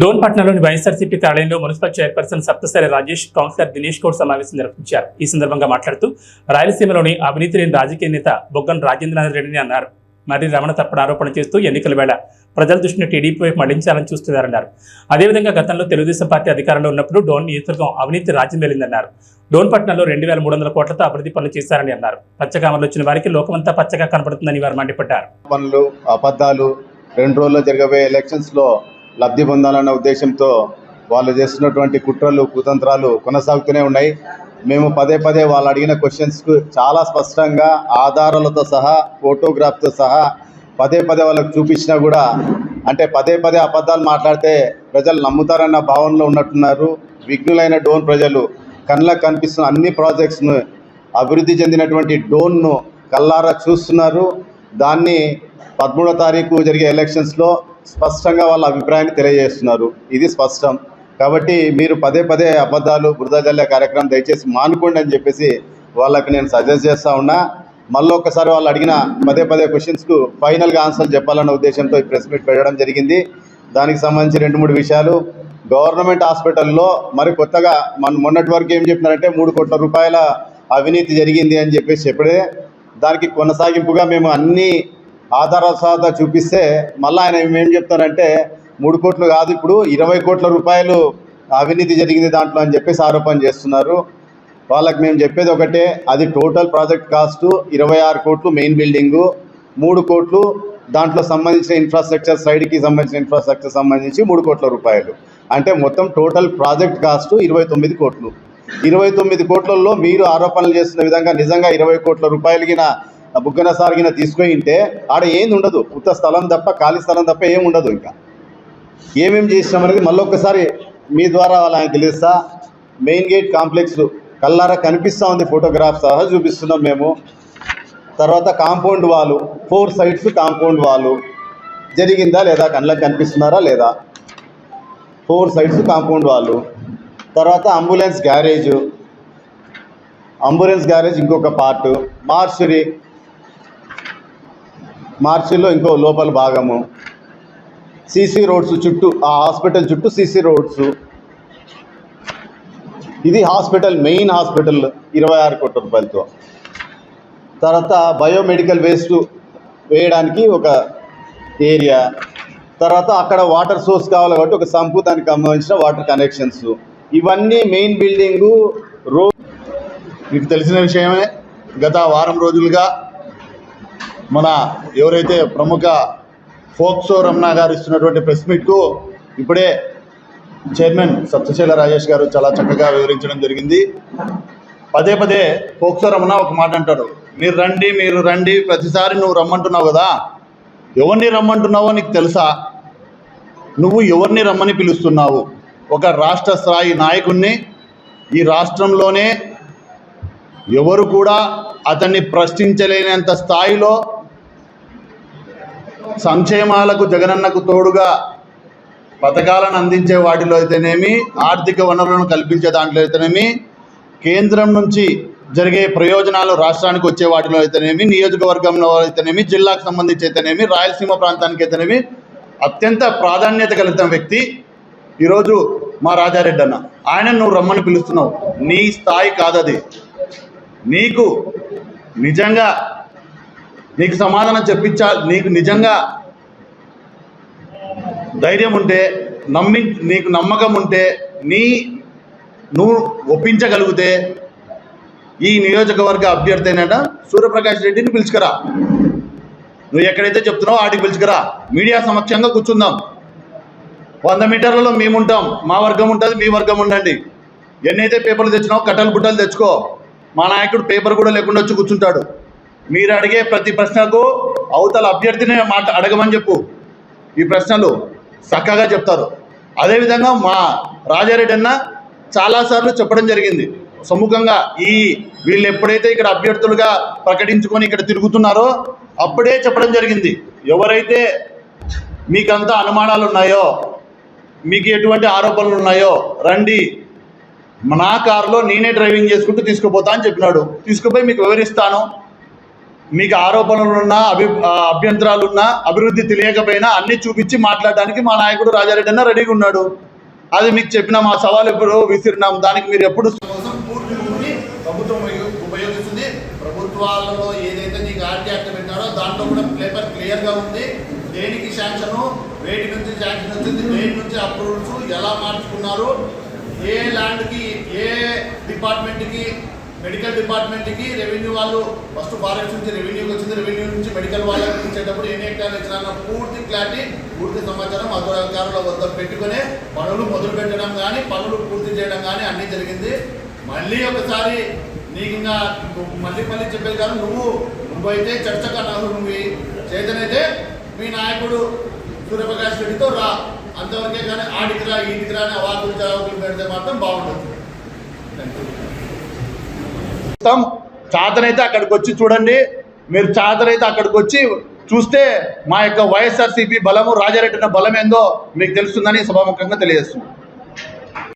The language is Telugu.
డోన్పట్నంలోని వైఎస్ఆర్సీపీ కార్యాలయంలో municipal chairperson Saptashaila Rajesh councillor Dinesh Goud సమావేశం నిర్వహించారు. ఈ సందర్భంగా మాట్లాడుతూ రాయలసీమలోని అవినీతి లేని రాజకీయ నేత బొగ్గన రాజేంద్రనాథ్ రెడ్డిని అన్నారు. మరి రమణ తప్పుడు ఆరోపణ చేస్తూ ఎన్నికల వేళ ప్రజల దృష్టిని టీడీపీ వైపు మళ్ళించాలని చూస్తున్నారన్నారు. అదేవిధంగా గతంలో తెలుగుదేశం పార్టీ అధికారంలో ఉన్నప్పుడు డోన్ నియోజకవర్గం అవినీతి రాజ్యం వెళ్ళిందన్నారు. డోన్ పట్టణంలో రెండు వేల మూడు వందల కోట్లతో అభివృద్ధి పనులు చేశారని అన్నారు. పచ్చకామలు వచ్చిన వారికి లోకమంతా పచ్చగా కనబడుతుందని వారు మండిపడ్డారు. పనులు అబద్ధాలు రెండు రోజుల్లో జరగబోయే ఎలక్షన్స్లో లబ్ధి పొందాలన్న ఉద్దేశంతో వాళ్ళు చేస్తున్నటువంటి కుట్రలు కుతంత్రాలు కొనసాగుతూనే ఉన్నాయి. మేము పదే పదే వాళ్ళు అడిగిన క్వశ్చన్స్కు చాలా స్పష్టంగా ఆధారాలతో సహా ఫోటోగ్రాఫ్తో సహా పదే పదే వాళ్ళకు చూపించినా కూడా అంటే పదే పదే అబద్ధాలు మాట్లాడితే ప్రజలు నమ్ముతారన్న భావనలో ఉన్నట్టున్నారు. విఘ్నులైన డోన్ ప్రజలు కళ్ళకు కనిపిస్తున్న అన్ని ప్రాజెక్ట్స్ను అభివృద్ధి చెందినటువంటి డోన్ను కల్లారా చూస్తున్నారు. దాన్ని పదమూడో తారీఖు జరిగే ఎలక్షన్స్లో స్పష్టంగా వాళ్ళ అభిప్రాయాన్ని తెలియజేస్తున్నారు. ఇది స్పష్టం. కాబట్టి మీరు పదే పదే అబద్ధాలు బురద జల్లే కార్యక్రమం దయచేసి మానుకోండి అని చెప్పేసి వాళ్ళకి నేను సజెస్ట్ చేస్తూ ఉన్నా. మళ్ళీ ఒకసారి వాళ్ళు అడిగిన పదే పదే క్వశ్చన్స్కు ఫైనల్గా ఆన్సర్ చెప్పాలన్న ఉద్దేశంతో ఈ ప్రెస్ మీట్ పెట్టడం జరిగింది. దానికి సంబంధించి రెండు మూడు విషయాలు. గవర్నమెంట్ హాస్పిటల్లో మరి కొత్తగా మన మొన్నటి వరకు ఏం చెప్పినారంటే మూడు కోట్ల రూపాయల అవినీతి జరిగింది అని చెప్పేసి చెప్పడే దానికి కొనసాగింపుగా మేము అన్ని ఆధార సహా చూపిస్తే మళ్ళీ ఆయన ఏం చెప్తారంటే మూడు కోట్లు కాదు ఇప్పుడు ఇరవై కోట్ల రూపాయలు అవినీతి జరిగింది దాంట్లో అని చెప్పేసి ఆరోపణ చేస్తున్నారు. వాళ్ళకి మేము చెప్పేది ఒకటే అది టోటల్ ప్రాజెక్ట్ కాస్ట్ ఇరవై ఆరు కోట్లు మెయిన్ బిల్డింగు మూడు కోట్లు దాంట్లో సంబంధించిన ఇన్ఫ్రాస్ట్రక్చర్ సైడ్కి సంబంధించిన ఇన్ఫ్రాస్ట్రక్చర్ సంబంధించి మూడు కోట్ల రూపాయలు. అంటే మొత్తం టోటల్ ప్రాజెక్ట్ కాస్ట్ ఇరవై తొమ్మిది కోట్లు. ఇరవై తొమ్మిది కోట్లలో మీరు ఆరోపణలు చేస్తున్న విధంగా నిజంగా ఇరవై కోట్ల రూపాయలకి బుగ్గన సారిగిన తీసుకొని ఉంటే ఆడ ఏంది ఉండదు. ఉత్త స్థలం తప్ప ఖాళీ స్థలం తప్ప ఏం ఉండదు ఇంకా. ఏమేమి చేసినాం అనేది మళ్ళీ ఒక్కసారి మీ ద్వారా వాళ్ళకి తెలుస్తా. మెయిన్ గేట్ కాంప్లెక్స్ కల్లారా కనిపిస్తూ ఉంది. ఫోటోగ్రాఫ్ సహా చూపిస్తున్నాం మేము. తర్వాత కాంపౌండ్ వాళ్ళు ఫోర్ సైడ్స్ కాంపౌండ్ వాళ్ళు జరిగిందా లేదా కళ్ళకి కనిపిస్తున్నారా లేదా? ఫోర్ సైడ్స్ కాంపౌండ్ వాళ్ళు తర్వాత అంబులెన్స్ గ్యారేజ్. అంబులెన్స్ గ్యారేజ్ ఇంకొక పార్ట్. మార్చురి మార్చిలో ఇంకో లోపల భాగము. సీసీ రోడ్స్ చుట్టూ ఆ హాస్పిటల్ చుట్టూ సీసీ రోడ్స్. ఇది హాస్పిటల్ మెయిన్ హాస్పిటల్ ఇరవై ఆరు కోట్ల రూపాయలతో. తర్వాత బయోమెడికల్ వేస్ట్ వేయడానికి ఒక ఏరియా. తర్వాత అక్కడ వాటర్ సోర్స్ కావాలి కాబట్టి ఒక సంపు దానికి సంబంధించిన వాటర్ కనెక్షన్స్. ఇవన్నీ మెయిన్ బిల్డింగు రో మీకు తెలిసిన విషయమే. గత వారం రోజులుగా మన ఎవరైతే ప్రముఖ ఫోక్సో రమణ గారు ఇస్తున్నటువంటి ప్రెస్ మీట్కు ఇప్పుడే చైర్మన్ సత్యశైల రాజేష్ గారు చాలా చక్కగా వివరించడం జరిగింది. పదే పదే ఫోక్సో రమణ ఒక మాట అంటాడు మీరు రండి మీరు రండి ప్రతిసారి నువ్వు రమ్మంటున్నావు కదా ఎవరిని రమ్మంటున్నావో నీకు తెలుసా? నువ్వు ఎవరిని రమ్మని పిలుస్తున్నావు? ఒక రాష్ట్ర స్థాయి నాయకుణ్ణి ఈ రాష్ట్రంలోనే ఎవరు కూడా అతన్ని ప్రశ్నించలేనంత స్థాయిలో సంక్షేమాలకు జగనన్నకు తోడుగా పథకాలను అందించే వాటిలో అయితేనేమి ఆర్థిక వనరులను కల్పించే దాంట్లో అయితేనేమి కేంద్రం నుంచి జరిగే ప్రయోజనాలు రాష్ట్రానికి వచ్చే వాటిలో అయితేనేమి నియోజకవర్గంలో అయితేనేమి జిల్లాకు సంబంధించి అయితేనేమి రాయలసీమ ప్రాంతానికి అయితేనేమి అత్యంత ప్రాధాన్యత కలిగిన వ్యక్తి ఈరోజు మా రాజారెడ్డి అన్న ఆయన నువ్వు రమ్మని పిలుస్తున్నావు. నీ స్థాయి కాదది. నీకు నిజంగా నీకు సమాధానం చెప్పించా నీకు నిజంగా ధైర్యం ఉంటే నమ్మి నీకు నమ్మకం ఉంటే నీ నువ్వు ఒప్పించగలిగితే ఈ నియోజకవర్గ అభ్యర్థి అయినట సూర్యప్రకాష్ రెడ్డిని పిలుచుకురా. నువ్వు ఎక్కడైతే చెప్తున్నావో ఆడికి పిలుచుకురా. మీడియా సమక్షంగా కూర్చుందాం. వంద మీటర్లలో మేముంటాం. మా వర్గం ఉంటుంది మీ వర్గం ఉండండి. ఎన్నైతే పేపర్లు తెచ్చినావు కట్టలు బుట్టలు తెచ్చుకో. మా నాయకుడు పేపర్ కూడా లేకుండా వచ్చి కూర్చుంటాడు. మీరు అడిగే ప్రతి ప్రశ్నకు అవతల అభ్యర్థిని మాట అడగమని చెప్పు. ఈ ప్రశ్నలు చక్కగా చెప్తారు. అదేవిధంగా మా రాజారెడ్డి అన్న చాలాసార్లు చెప్పడం జరిగింది. సముఖంగా ఈ వీళ్ళు ఎప్పుడైతే ఇక్కడ అభ్యర్థులుగా ప్రకటించుకొని ఇక్కడ తిరుగుతున్నారో అప్పుడే చెప్పడం జరిగింది. ఎవరైతే మీకంతా అనుమానాలు ఉన్నాయో మీకు ఎటువంటి ఆరోపణలు ఉన్నాయో రండి. నా కారులో నేనే డ్రైవింగ్ చేసుకుంటూ తీసుకుపోతా అని చెప్పినాడు. తీసుకుపోయి మీకు వివరిస్తాను. మీకు ఆరోపణలున్నా అభి అభ్యంతరాలున్నా అభివృద్ధి తెలియకపోయినా అన్ని చూపించి మాట్లాడడానికి మా నాయకుడు రాజారెడ్డి అన్న రెడీగా ఉన్నాడు. అది మీకు చెప్పిన మా సవాల్ ఎప్పుడు విసిరినాం. దానికి మీరు ఎప్పుడు పూర్తి ప్రభుత్వం ఉపయోగిస్తుంది. ప్రభుత్వాలలో ఏదైతే నీకు ఆర్టీ యాక్ట్ పెట్టారో దాంట్లో కూడా పేపర్ క్లియర్గా ఉంది. దేనికి శాంక్షన్? వేటి నుంచి శాంక్షన్ వచ్చింది? దేని నుంచి అప్రూవల్స్? ఎలా మార్చుకున్నారు? ఏ ల్యాండ్కి ఏ డిపార్ట్మెంట్కి మెడికల్ డిపార్ట్మెంట్కి రెవెన్యూ వాళ్ళు ఫస్ట్ ఫారెస్ట్ నుంచి రెవెన్యూకి వచ్చింది. రెవెన్యూ నుంచి మెడికల్ వాళ్ళకి ఇచ్చేటప్పుడు ఎన్ని హెక్టార్లు ఇచ్చినా పూర్తి క్లారిటీ పూర్తి సమాచారం అధికారుల వద్ద పెట్టుకునే పనులు మొదలు పెట్టడం కానీ పనులు పూర్తి చేయడం కానీ అన్నీ జరిగింది. మళ్ళీ ఒకసారి నీకు ఇంకా మళ్ళీ మళ్ళీ చెప్పేది కాదు నువ్వు నువ్వైతే చర్చకు అన్నావు నువ్వు చేతనైతే మీ నాయకుడు సూర్యప్రకాష్ రెడ్డితో రా. అంతవరకే కానీ ఆడికి రా ఈడికి రా అని అవాకులు చవాకులు పెడితే మాత్రం బాగుంటుంది. ఇస్తాం చాతనైతే అక్కడికి వచ్చి చూడండి. మీరు చాతనైతే అక్కడికి వచ్చి చూస్తే మా యొక్క వైఎస్ఆర్సీపీ బలము రాజారెడ్డి బలం ఏందో మీకు తెలుస్తుందని సభాముఖంగా తెలియజేస్తున్నాం.